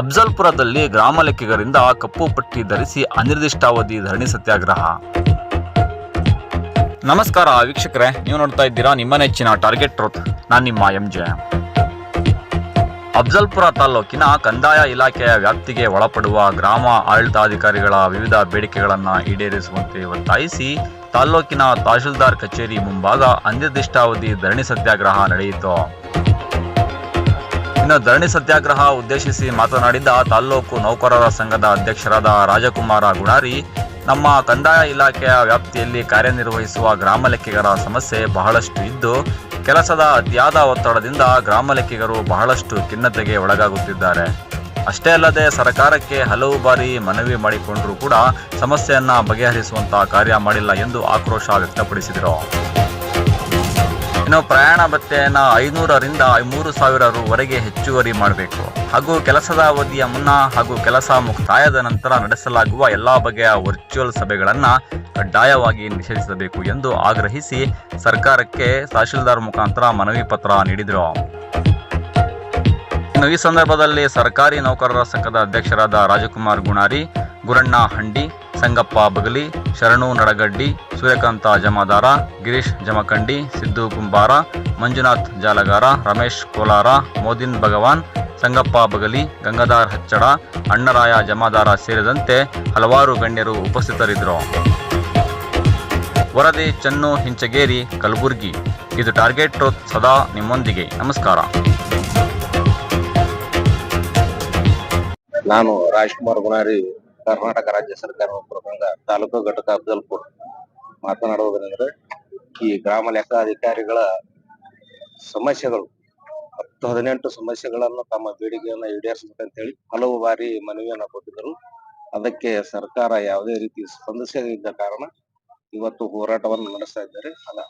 ಅಫ್ಜಲ್ಪುರದಲ್ಲಿ ಗ್ರಾಮ ಲೆಕ್ಕಿಗರಿಂದ ಕಪ್ಪು ಪಟ್ಟಿ ಧರಿಸಿ ಅನಿರ್ದಿಷ್ಟಾವಧಿ ಧರಣಿ ಸತ್ಯಾಗ್ರಹ. ನಮಸ್ಕಾರ ವೀಕ್ಷಕರೇ, ನೀವು ನೋಡ್ತಾ ಇದ್ದೀರಾ ನಿಮ್ಮ ನೆಚ್ಚಿನ ಟಾರ್ಗೆಟ್ ಟ್ರೋತ್ ನಾನು ನಿಮ್ಮ ಎಂ ಜೆ ಅಫ್ಜಲ್ಪುರ ತಾಲೂಕಿನ ಕಂದಾಯ ಇಲಾಖೆಯ ವ್ಯಾಪ್ತಿಗೆ ಒಳಪಡುವ ಗ್ರಾಮ ಆಡಳಿತಾಧಿಕಾರಿಗಳ ವಿವಿಧ ಬೇಡಿಕೆಗಳನ್ನು ಈಡೇರಿಸುವಂತೆ ಒತ್ತಾಯಿಸಿ ತಾಲೂಕಿನ ತಹಶೀಲ್ದಾರ್ ಕಚೇರಿ ಮುಂಭಾಗ ಅನಿರ್ದಿಷ್ಟಾವಧಿ ಧರಣಿ ಸತ್ಯಾಗ್ರಹ ನಡೆಯಿತು. ಇನ್ನು ಧರಣಿ ಸತ್ಯಾಗ್ರಹ ಉದ್ದೇಶಿಸಿ ಮಾತನಾಡಿದ ತಾಲ್ಲೂಕು ನೌಕರರ ಸಂಘದ ಅಧ್ಯಕ್ಷರಾದ ರಾಜಕುಮಾರ ಗುಣಾರಿ, ನಮ್ಮ ಕಂದಾಯ ಇಲಾಖೆಯ ವ್ಯಾಪ್ತಿಯಲ್ಲಿ ಕಾರ್ಯನಿರ್ವಹಿಸುವ ಗ್ರಾಮ ಲೆಕ್ಕಿಗರ ಸಮಸ್ಯೆ ಬಹಳಷ್ಟು ಇದ್ದು, ಕೆಲಸದ ಅತಿಯಾದ ಒತ್ತಡದಿಂದ ಗ್ರಾಮ ಲೆಕ್ಕಿಗರು ಬಹಳಷ್ಟು ಖಿನ್ನತೆಗೆ ಒಳಗಾಗುತ್ತಿದ್ದಾರೆ. ಅಷ್ಟೇ ಅಲ್ಲದೆ ಸರ್ಕಾರಕ್ಕೆ ಹಲವು ಬಾರಿ ಮನವಿ ಮಾಡಿಕೊಂಡರೂ ಕೂಡ ಸಮಸ್ಯೆಯನ್ನು ಬಗೆಹರಿಸುವಂತಹ ಕಾರ್ಯ ಮಾಡಿಲ್ಲ ಎಂದು ಆಕ್ರೋಶ ವ್ಯಕ್ತಪಡಿಸಿದರು. ಇನ್ನು ಪ್ರಯಾಣ ಭತ್ಯೆಯನ್ನು ಐನೂರರಿಂದ ಮೂರು ಸಾವಿರ ರುವರೆಗೆ ಹೆಚ್ಚುವರಿ ಮಾಡಬೇಕು. ಹಾಗೂ ಕೆಲಸದ ಅವಧಿಯ ಮುನ್ನ ಹಾಗೂ ಕೆಲಸ ಮುಕ್ತಾಯದ ನಂತರ ನಡೆಸಲಾಗುವ ಎಲ್ಲ ಬಗೆಯ ವರ್ಚುವಲ್ ಸಭೆಗಳನ್ನು ಕಡ್ಡಾಯವಾಗಿ ನಿಷೇಧಿಸಬೇಕು ಎಂದು ಆಗ್ರಹಿಸಿ ಸರ್ಕಾರಕ್ಕೆ ತಹಶೀಲ್ದಾರ್ ಮುಖಾಂತರ ಮನವಿ ಪತ್ರ ನೀಡಿದರು. ಈ ಸಂದರ್ಭದಲ್ಲಿ ಸರ್ಕಾರಿ ನೌಕರರ ಸಂಘದ ಅಧ್ಯಕ್ಷರಾದ ರಾಜಕುಮಾರ್ ಗುಣಾರಿ, ಗುರಣ್ಣ ಹಂಡಿ ಸಂಗಪ್ಪ ಬಗಲಿ, ಶರಣು ನಡಗಡ್ಡಿ, ಸೂರ್ಯಕಾಂತ ಜಮಾದಾರ, ಗಿರೀಶ್ ಜಮಖಂಡಿ, ಸಿದ್ದು ಕುಂಬಾರ, ಮಂಜುನಾಥ್ ಜಾಲಗಾರ, ರಮೇಶ್ ಕೋಲಾರ, ಮೋದಿನ್ ಭಗವಾನ್, ಸಂಗಪ್ಪ ಬಗಲಿ, ಗಂಗಾಧಾರ್ ಹಚ್ಚಡ, ಅಣ್ಣರಾಯ ಜಮಾದಾರ ಸೇರಿದಂತೆ ಹಲವಾರು ಗಣ್ಯರು ಉಪಸ್ಥಿತರಿದ್ದರು. ವರದಿ ಚನ್ನು ಹಿಂಚಗೇರಿ, ಕಲಬುರ್ಗಿ. ಇದು ಟಾರ್ಗೆಟ್ ಟ್ರೋತ್ ಸದಾ ನಿಮ್ಮೊಂದಿಗೆ. ನಮಸ್ಕಾರ. ನಾನು ರಾಜ್ಕುಮಾರ್ ಗುಣಾರಿ ಕರ್ನಾಟಕ ರಾಜ್ಯ ಸರ್ಕಾರ ನೌಕರರ ತಾಲೂಕು ಘಟಕ ಅಫ್ಜಲ್ಪುರ್ ಮಾತನಾಡುವುದೇನೆಂದ್ರೆ, ಈ ಗ್ರಾಮ ಲೆಕ್ಕಾಧಿಕಾರಿಗಳ ಸಮಸ್ಯೆಗಳು, ಹತ್ತು ಹದಿನೆಂಟು ಸಮಸ್ಯೆಗಳನ್ನು ತಮ್ಮ ಬೇಡಿಕೆಯನ್ನು ಈಡೇರಿಸಬೇಕಂತ ಹೇಳಿ ಹಲವು ಬಾರಿ ಮನವಿಯನ್ನು ಕೊಟ್ಟಿದ್ದರು. ಅದಕ್ಕೆ ಸರ್ಕಾರ ಯಾವುದೇ ರೀತಿ ಸ್ಪಂದಿಸದಿದ್ದ ಕಾರಣ ಇವತ್ತು ಹೋರಾಟವನ್ನು ನಡೆಸ್ತಾ ಇದ್ದಾರೆ. ಅಲ್ಲ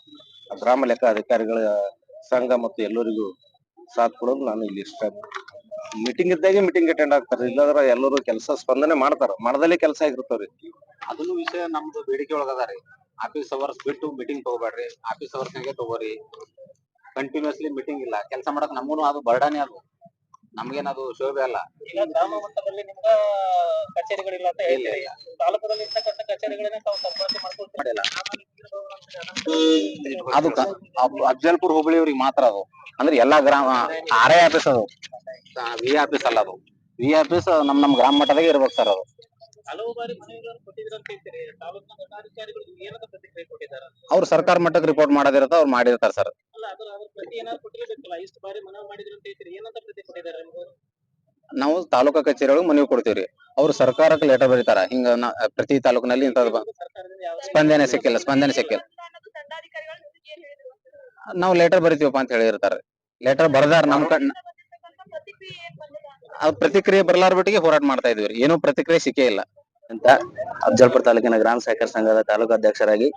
ಗ್ರಾಮ ಲೆಕ್ಕ ಅಧಿಕಾರಿಗಳ ಸಂಘ ಮತ್ತು ಎಲ್ಲರಿಗೂ ಸಾಥ್ ಕೊಡೋದು ನಾನು ಇಲ್ಲಿ ಇಷ್ಟ. ಮೀಟಿಂಗ್ ಇದ್ದಾಗೆ ಮೀಟಿಂಗ್ ಅಟೆಂಡ್ ಆಗ್ತಾರೆ. ಇಲ್ಲದ್ರ ಎಲ್ಲರೂ ಕೆಲಸ ಸ್ಪಂದನೆ ಮಾಡ್ತಾರ. ಮಾಡದಲ್ಲೇ ಕೆಲಸ ಆಗಿರ್ತಾವ್ರಿ ಅದನ್ನು ವಿಷಯ ನಮ್ದು ಬೇಡಿಕೆ ಒಳಗದಾರಿ ರೀ. ಆಫೀಸ್ ಅವರ್ಸ್ ಬಿಟ್ಟು ಮೀಟಿಂಗ್ ತಗೋಬೇಡ್ರಿ. ಆಫೀಸ್ ಅವರ್ಸ್ ನಾಗೆ ತಗೋರಿ. ಕಂಟಿನ್ಯೂಸ್ಲಿ ಮೀಟಿಂಗ್ ಇಲ್ಲ. ಕೆಲಸ ಮಾಡಕ್ ನಮಗೂ ಅದು ಬರ್ಡಾನೆ ಅದು. ನಮ್ಗೇನದು ಶೋಭೆ ಅಲ್ಲ. ಈಗ ಗ್ರಾಮ ಮಟ್ಟದಲ್ಲಿ ನಿಮ್ಗ ಕಚೇರಿಗಳಿಲ್ಲ ಅಂತ ತಾಲೂಕದಲ್ಲಿ ಇರ್ತಕ್ಕಂಥ ಕಚೇರಿಗಳನ್ನ ತಾವು ಸಂಪರ್ಕ. ಅದು ಅಫ್ಜಲ್ಪುರ್ ಹೋಬಳಿ ಅವ್ರಿಗೆ ಮಾತ್ರ ಅದು. ಅಂದ್ರೆ ಎಲ್ಲಾ ಗ್ರಾಮ ಆರೇ ಆಫೀಸ್ ಅದು. ವಿ ಆಫೀಸ್ ಅಲ್ಲ ಅದು. ವಿ ಆಫೀಸ್ ನಮ್ ನಮ್ ಗ್ರಾಮ ಮಟ್ಟದಾಗ ಇರ್ಬೇಕು ಸರ್ ಅದು. ಹಲವು ಬಾರಿ ಮನವಿಗಳನ್ನು ಕೊಟ್ಟಿದ್ರು ಅಂತ ಹೇಳ್ತೀರಿ. ತಾಲೂಕಿನ ದಂಡಾಧಿಕಾರಿಗಳು ಏನಂತ ಪ್ರತಿಕ್ರಿಯೆ ಕೊಟ್ಟಿದ್ದಾರೆ? ಅವ್ರು ಸರ್ಕಾರ ಮಟ್ಟಕ್ಕೆ ರಿಪೋರ್ಟ್ ಮಾಡೋದಿರತ್ತ ಅವ್ರು ಮಾಡಿರ್ತಾರೆ ಸರ್ ಅಲ್ಲ ಅದ್ರ ಅದ್ರ ಪ್ರತಿ ಏನಾದ್ರು ಕೊಟ್ಟಿರ್ಬೇಕಲ್ಲ ಇಷ್ಟು ಬಾರಿ ಮನವಿ ಮಾಡಿದ್ರು ಅಂತ ಹೇಳ್ತೀರಿ. ಏನಂತ ಪ್ರತಿ ಕೊಟ್ಟಿದ್ದಾರೆ ನಿಮ್ಗೆ ನಾವು ತಾಲೂಕಾ ಕಚೇರಿ ಒಳಗೆ ಮನವಿ ಕೊಡ್ತೀವ್ರಿ. ಅವ್ರು ಸರ್ಕಾರಕ್ಕೆ ಲೆಟರ್ ಬರೀತಾರ. ಹಿಂಗ ನಾ- ಪ್ರತಿ ತಾಲೂಕಿನಲ್ಲಿ ಇಂಥದ್ದು ಬ- ಸರ್ಕಾರದಿಂದ ಯಾವ ಸ್ಪಂದನೆ ಸಿಕ್ಕಿಲ್ಲ ಸ್ಪಂದನೆ ಸಿಕ್ಕಿಲ್ಲ. ನಾವು ಲೆಟರ್ ಬರಿತೀವಪ್ಪ ಅಂತ ಹೇಳಿರ್ತಾರೆ. ಲೆಟರ್ ಬರ್ದಾರ ನಮ್ ಕಣ್ ಅದ್ ಪ್ರತಿಕ್ರಿಯೆ ಬರ್ಲಾರ ಬಿಟ್ಟಿಗೆ ಹೋರಾಟ ಮಾಡ್ತಾ ಇದೀವಿ ಏನೂ ಪ್ರತಿಕ್ರಿಯೆ ಸಿಕ್ಕೇ ಇಲ್ಲ. ಅಂತ ಅಫ್ಜಲ್ಪುರ ತಾಲೂಕಿನ ಗ್ರಾಮ ಸಹಕಾರ ಸಂಘದ ತಾಲೂಕು ಅಧ್ಯಕ್ಷರಾಗಿ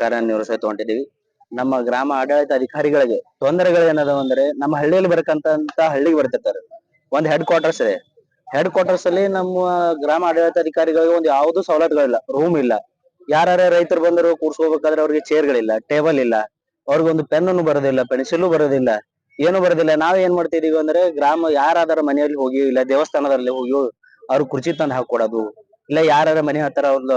ಕಾರ್ಯನಿರ್ವಹಿಸುತ್ತಾ ತಗೊಂಡಿದ್ದೀವಿ. ನಮ್ಮ ಗ್ರಾಮ ಆಡಳಿತ ಅಧಿಕಾರಿಗಳಿಗೆ ತೊಂದರೆಗಳು ಏನದಾವ ಅಂದ್ರೆ ನಮ್ಮ ಹಳ್ಳಿಯಲ್ಲಿ ಬರಕಂತ ಹಳ್ಳಿಗೆ ಬರ್ತಿರ್ತಾರೆ. ಒಂದ್ ಹೆಡ್ ಕ್ವಾರ್ಟರ್ಸ್ ಇದೆ. ಹೆಡ್ ಕ್ವಾರ್ಟರ್ಸ್ ಅಲ್ಲಿ ನಮ್ಮ ಗ್ರಾಮ ಆಡಳಿತ ಅಧಿಕಾರಿಗಳಿಗೆ ಒಂದು ಯಾವ್ದು ಸವಲತ್ತುಗಳಿಲ್ಲ. ರೂಮ್ ಇಲ್ಲ. ಯಾರ ರೈತರು ಬಂದರು ಕೂರ್ಸ್ಕೋಬೇಕಾದ್ರೆ ಅವ್ರಿಗೆ ಚೇರ್ಗಳಿಲ್ಲ ಟೇಬಲ್ ಇಲ್ಲ. ಅವ್ರಿಗೊಂದು ಪೆನ್ನು ಬರೋದಿಲ್ಲ ಪೆನ್ಸಿಲ್ ಬರೋದಿಲ್ಲ. ಏನು ಬರೋದಿಲ್ಲ. ನಾವ್ ಏನ್ ಮಾಡ್ತಿದೀವಿ ಅಂದ್ರೆ ಗ್ರಾಮ ಯಾರಾದರ ಮನೆಯಲ್ಲಿ ಹೋಗಿ ಇಲ್ಲ ದೇವಸ್ಥಾನದಲ್ಲಿ ಹೋಗಿ ಅವ್ರ ಕುರ್ಚಿ ತಂದು ಹಾಕೊಡೋದು, ಇಲ್ಲ ಯಾರ ಮನೆ ಹತ್ರ ಒಂದ್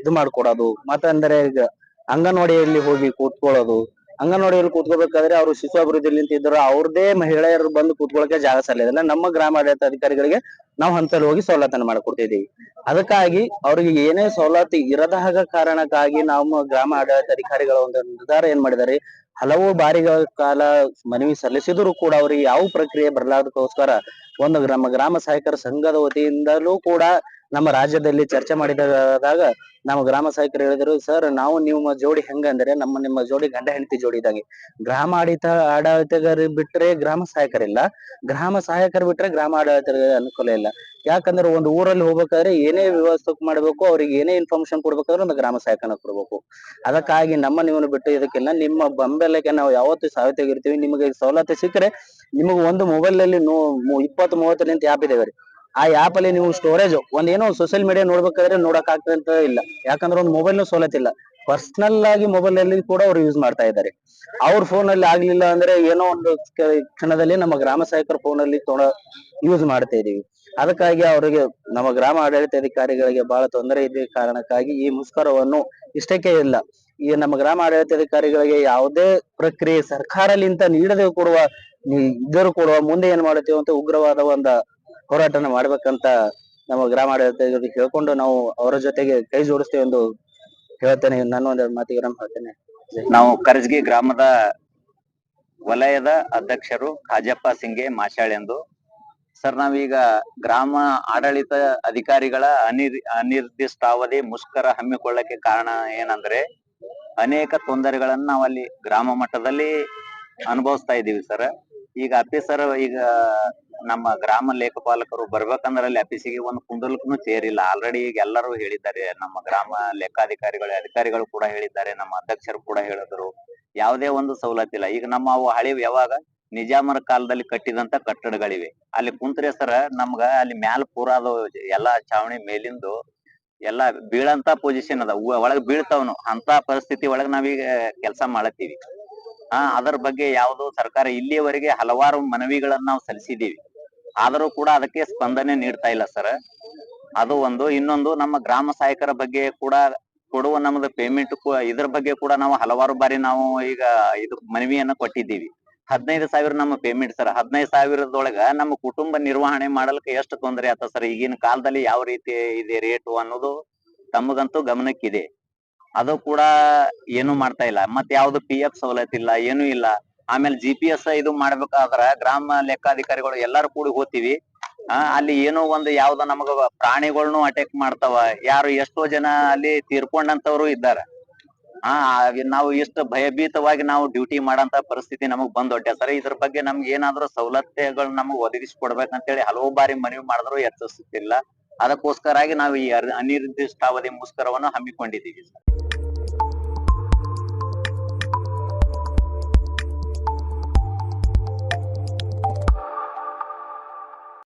ಇದು ಮಾಡ್ಕೊಡೋದು, ಮತ್ತಂದ್ರೆ ಈಗ ಅಂಗನವಾಡಿಯಲ್ಲಿ ಹೋಗಿ ಕೂತ್ಕೊಳ್ಳೋದು, ಅಂಗನವಾಡಿಯಲ್ಲಿ ಕೂತ್ಕೋಬೇಕಾದ್ರೆ ಅವ್ರು ಶಿಶು ಅಭಿವೃದ್ಧಿಯಲ್ಲಿ ನಿಂತಿದ್ರು, ಅವ್ರದೇ ಮಹಿಳೆಯರು ಬಂದು ಕೂತ್ಕೊಳ್ಳೋಕೆ ಜಾಗ ಸಲ್ಲದಿಲ್ಲ ನಮ್ಮ ಗ್ರಾಮ ಆಡಳಿತ ಅಧಿಕಾರಿಗಳಿಗೆ ನಾವು ಹಂತಲ್ಲಿ ಹೋಗಿ ಸವಲತ್ತನ್ನು ಮಾಡಿಕೊಡ್ತಿದ್ದೀವಿ ಅದಕ್ಕಾಗಿ ಅವ್ರಿಗೆ ಏನೇ ಸವಲತ್ತು ಇರದ ಹಾಗ ಕಾರಣಕ್ಕಾಗಿ ನಮ್ಮ ಗ್ರಾಮ ಆಡಳಿತ ಅಧಿಕಾರಿಗಳ ಒಂದು ನಿರ್ಧಾರ ಏನ್ ಮಾಡಿದಾರೆ ಹಲವು ಬಾರಿಗಳ ಕಾಲ ಮನವಿ ಸಲ್ಲಿಸಿದ್ರು ಕೂಡ ಅವರಿಗೆ ಯಾವ ಪ್ರಕ್ರಿಯೆ ಬರಲಾರ್ದಕ್ಕೋಸ್ಕರ ಒಂದು ಗ್ರಾಮ ಗ್ರಾಮ ಸಹಾಯಕರ ಸಂಘದ ವತಿಯಿಂದಲೂ ಕೂಡ ನಮ್ಮ ರಾಜ್ಯದಲ್ಲಿ ಚರ್ಚೆ ಮಾಡಿದಾಗ ನಮ್ಮ ಗ್ರಾಮ ಸಹಾಯಕರು ಹೇಳಿದ್ರು, ಸರ್, ನಾವು ನಿಮ್ಮ ಜೋಡಿ ಹೆಂಗಂದ್ರೆ ನಮ್ಮ ನಿಮ್ಮ ಜೋಡಿ ಗಂಡ ಹೆಂಡತಿ ಜೋಡಿ ಇದ್ದಂಗೆ. ಗ್ರಾಮ ಆಡಳಿತ ಆಡಳಿತಗಾರ ಬಿಟ್ರೆ ಗ್ರಾಮ ಸಹಾಯಕರಿಲ್ಲ. ಗ್ರಾಮ ಸಹಾಯಕರು ಬಿಟ್ರೆ ಗ್ರಾಮ ಆಡಳಿತಗಾರ ಅನುಕೂಲ ಇಲ್ಲ. ಯಾಕಂದ್ರೆ ಒಂದು ಊರಲ್ಲಿ ಹೋಗ್ಬೇಕಾದ್ರೆ ಏನೇ ವ್ಯವಸ್ಥೆ ಮಾಡ್ಬೇಕು, ಅವ್ರಿಗೆ ಏನೇ ಇನ್ಫಾರ್ಮೇಶನ್ ಕೊಡ್ಬೇಕಾದ್ರೆ ಒಂದು ಗ್ರಾಮ ಸಹಾಯಕನ ಕೊಡ್ಬೇಕು. ಅದಕ್ಕಾಗಿ ನಮ್ಮ ನೀವು ಬಿಟ್ಟು ಇದಕ್ಕೆಲ್ಲ ನಿಮ್ಮ ಬೆಂಬಲಕ್ಕೆ ನಾವು ಯಾವತ್ತೂ ಸಾವಿತಾಗಿರ್ತೀವಿ ನಿಮಗೆ ಸವಲತ್ತು ಸಿಕ್ಕರೆ ನಿಮಗೆ ಒಂದು ಮೊಬೈಲ್ ಅಲ್ಲಿ ಇಪ್ಪತ್ತು ಮೂವತ್ತು ನಿಂತ ಆ್ಯಪ್ ಇದಾವೆ ರೀ. ಆ ಆಪ್ ಅಲ್ಲಿ ನೀವು ಸ್ಟೋರೇಜ್ ಒಂದ್ ಏನೋ ಸೋಷಿಯಲ್ ಮೀಡಿಯಾ ನೋಡ್ಬೇಕಾದ್ರೆ ನೋಡಕ್ ಅಂತ ಇಲ್ಲ. ಯಾಕಂದ್ರೆ ಒಂದು ಮೊಬೈಲ್ ನು ಇಲ್ಲ ಪರ್ಸನಲ್ ಆಗಿ ಮೊಬೈಲ್ ಅಲ್ಲಿ ಕೂಡ ಅವ್ರು ಯೂಸ್ ಮಾಡ್ತಾ ಇದ್ದಾರೆ. ಅವ್ರ ಫೋನ್ ಅಲ್ಲಿ ಆಗ್ಲಿಲ್ಲ ಅಂದ್ರೆ ಏನೋ ಒಂದು ಕ್ಷಣದಲ್ಲಿ ನಮ್ಮ ಗ್ರಾಮ ಸಹಾಯಕರ ಫೋನ್ ಅಲ್ಲಿ ಯೂಸ್ ಮಾಡ್ತಾ ಇದೀವಿ. ಅದಕ್ಕಾಗಿ ಅವರಿಗೆ ನಮ್ಮ ಗ್ರಾಮ ಆಡಳಿತಾಧಿಕಾರಿಗಳಿಗೆ ಬಹಳ ತೊಂದರೆ ಇದೆ ಕಾರಣಕ್ಕಾಗಿ ಈ ಮುಷ್ಕರವನ್ನು ಇಷ್ಟಕ್ಕೆ ಇಲ್ಲ. ಈ ನಮ್ಮ ಗ್ರಾಮ ಆಡಳಿತಾಧಿಕಾರಿಗಳಿಗೆ ಯಾವುದೇ ಪ್ರಕ್ರಿಯೆ ಸರ್ಕಾರಲಿಂತ ನೀಡದೆ ಕೊಡುವ ಇದ್ದರೂ ಕೊಡುವ ಮುಂದೆ ಏನ್ ಮಾಡುತ್ತೇವೆ ಅಂತ ಉಗ್ರವಾದ ಒಂದು ಹೋರಾಟನ ಮಾಡ್ಬೇಕಂತ ನಮ್ಮ ಗ್ರಾಮ ಆಡಳಿತ ಹೇಳ್ಕೊಂಡು ನಾವು ಅವರ ಜೊತೆಗೆ ಕೈ ಜೋಡಿಸ್ತೇವೆ ಎಂದು ಹೇಳ್ತೇನೆ, ನಾನು ಒಂದ್ ಮಾತಿಗೆ ಹೇಳ್ತೇನೆ. ನಾವು ಕರ್ಜಗಿ ಗ್ರಾಮದ ವಲಯದ ಅಧ್ಯಕ್ಷರು ಖಾಜಪ್ಪ ಸಿಂಗೆ ಮಾಶಾಳ್ ಎಂದು. ಸರ್, ನಾವೀಗ ಗ್ರಾಮ ಆಡಳಿತ ಅಧಿಕಾರಿಗಳ ಅನಿರ್, ಅನಿರ್ದಿಷ್ಟಾವಧಿ ಮುಷ್ಕರ ಹಮ್ಮಿಕೊಳ್ಳಕ್ಕೆ ಕಾರಣ ಏನಂದ್ರೆ, ಅನೇಕ ತೊಂದರೆಗಳನ್ನ ನಾವಲ್ಲಿ ಗ್ರಾಮ ಮಟ್ಟದಲ್ಲಿ ಅನುಭವಿಸ್ತಾ ಇದ್ದೀವಿ ಸರ್. ಈಗ ಆಫೀಸರ್ ಈಗ ನಮ್ಮ ಗ್ರಾಮ ಲೇಖಪಾಲಕರು ಬರ್ಬೇಕಂದ್ರೆ ಅಲ್ಲಿ ಆಫೀಸಿಗೆ ಒಂದು ಕುಂಡಲಕ್ಕೂ ಸೇರಿಲ್ಲ. ಆಲ್ರೆಡಿ ಈಗ ಎಲ್ಲರೂ ಹೇಳಿದ್ದಾರೆ. ನಮ್ಮ ಗ್ರಾಮ ಲೆಕ್ಕಾಧಿಕಾರಿಗಳು ಅಧಿಕಾರಿಗಳು ಕೂಡ ಹೇಳಿದ್ದಾರೆ. ನಮ್ಮ ಅಧ್ಯಕ್ಷರು ಕೂಡ ಹೇಳಿದ್ರು. ಯಾವುದೇ ಒಂದು ಸವಲತ್ತಿಲ್ಲ. ಈಗ ನಮ್ಮ ಅವು ಹಳಿ ಯಾವಾಗ? ನಿಜಾಮರ ಕಾಲದಲ್ಲಿ ಕಟ್ಟಿದಂತ ಕಟ್ಟಡಗಳಿವೆ. ಅಲ್ಲಿ ಕುಂತ್ರೆ ಸರ ನಮ್ಗ ಅಲ್ಲಿ ಮ್ಯಾಲ ಪೂರ ಎಲ್ಲಾ ಚಾವಣಿ ಮೇಲಿಂದು ಎಲ್ಲಾ ಬೀಳಂತ ಪೊಸಿಷನ್ ಅದ. ಒಳಗ್ ಬೀಳ್ತಾವನು. ಅಂತ ಪರಿಸ್ಥಿತಿ ಒಳಗ್ ನಾವೀಗ ಕೆಲಸ ಮಾಡತ್ತೀವಿ. ಆ, ಅದರ ಬಗ್ಗೆ ಯಾವುದು ಸರ್ಕಾರ ಇಲ್ಲಿಯವರೆಗೆ ಹಲವಾರು ಮನವಿಗಳನ್ನ ನಾವು ಸಲ್ಲಿಸಿದೀವಿ ಆದರೂ ಕೂಡ ಅದಕ್ಕೆ ಸ್ಪಂದನೆ ನೀಡ್ತಾ ಇಲ್ಲ ಸರ್. ಅದು ಒಂದು. ಇನ್ನೊಂದು, ನಮ್ಮ ಗ್ರಾಮ ಸಹಾಯಕರ ಬಗ್ಗೆ ಕೂಡ ಕೊಡುವ ನಮ್ದು ಪೇಮೆಂಟ್ ಇದ್ರ ಬಗ್ಗೆ ಕೂಡ ನಾವು ಹಲವಾರು ಬಾರಿ ನಾವು ಈಗ ಇದು ಮನವಿಯನ್ನ ಕೊಟ್ಟಿದ್ದೀವಿ. ಹದಿನೈದು ಸಾವಿರ ನಮ್ಮ ಪೇಮೆಂಟ್ ಸರ್. ಹದಿನೈದು ಸಾವಿರದೊಳಗ ನಮ್ಮ ಕುಟುಂಬ ನಿರ್ವಹಣೆ ಮಾಡಲಿಕ್ಕೆ ಎಷ್ಟು ತೊಂದರೆ ಆತ ಸರ್? ಈಗಿನ ಕಾಲದಲ್ಲಿ ಯಾವ ರೀತಿ ಇದೆ ರೇಟು ಅನ್ನೋದು ತಮಗಂತೂ ಗಮನಕ್ಕಿದೆ. ಅದು ಕೂಡ ಏನು ಮಾಡ್ತಾ ಇಲ್ಲ. ಮತ್ತೆ ಯಾವ್ದು ಪಿ ಎಫ್ ಸವಲತ್ತು ಇಲ್ಲ, ಏನು ಇಲ್ಲ. ಆಮೇಲೆ ಜಿ ಇದು ಮಾಡ್ಬೇಕಾದ್ರ ಗ್ರಾಮ ಲೆಕ್ಕಾಧಿಕಾರಿಗಳು ಎಲ್ಲಾರು ಕೂಡಿ ಹೋಗ್ತಿವಿ. ಅಲ್ಲಿ ಏನೋ ಒಂದು ಯಾವ್ದೋ ನಮಗ ಪ್ರಾಣಿಗಳ್ನು ಅಟ್ಯಾಕ್ ಮಾಡ್ತಾವ. ಯಾರು ಎಷ್ಟೋ ಜನ ಅಲ್ಲಿ ತೀರ್ಕೊಂಡಂತವ್ರು ಇದ್ದಾರೆ. ಆ ನಾವು ಇಷ್ಟು ಭಯಭೀತವಾಗಿ ನಾವು ಡ್ಯೂಟಿ ಮಾಡಂತ ಪರಿಸ್ಥಿತಿ ನಮಗ್ ಬಂದ್ ಹೊಟ್ಟೆ ಸರ್, ಇದ್ರ ಬಗ್ಗೆ ನಮ್ಗೆ ಏನಾದ್ರು ಸವಲತ್ತುಗಳು ನಮಗ್ ಒದಗಿಸಿ ಕೊಡ್ಬೇಕಂತೇಳಿ ಹಲವು ಬಾರಿ ಮನವಿ ಮಾಡಿದ್ರು ಎಚ್ಚರಿಸುತ್ತಿಲ್ಲ. ಅದಕ್ಕೋಸ್ಕರಾಗಿ ನಾವು ಈ ಅನಿರ್ದಿಷ್ಟಾವಧಿ ಮುಷ್ಕರವನ್ನು ಹಮ್ಮಿಕೊಂಡಿದ್ದೀವಿ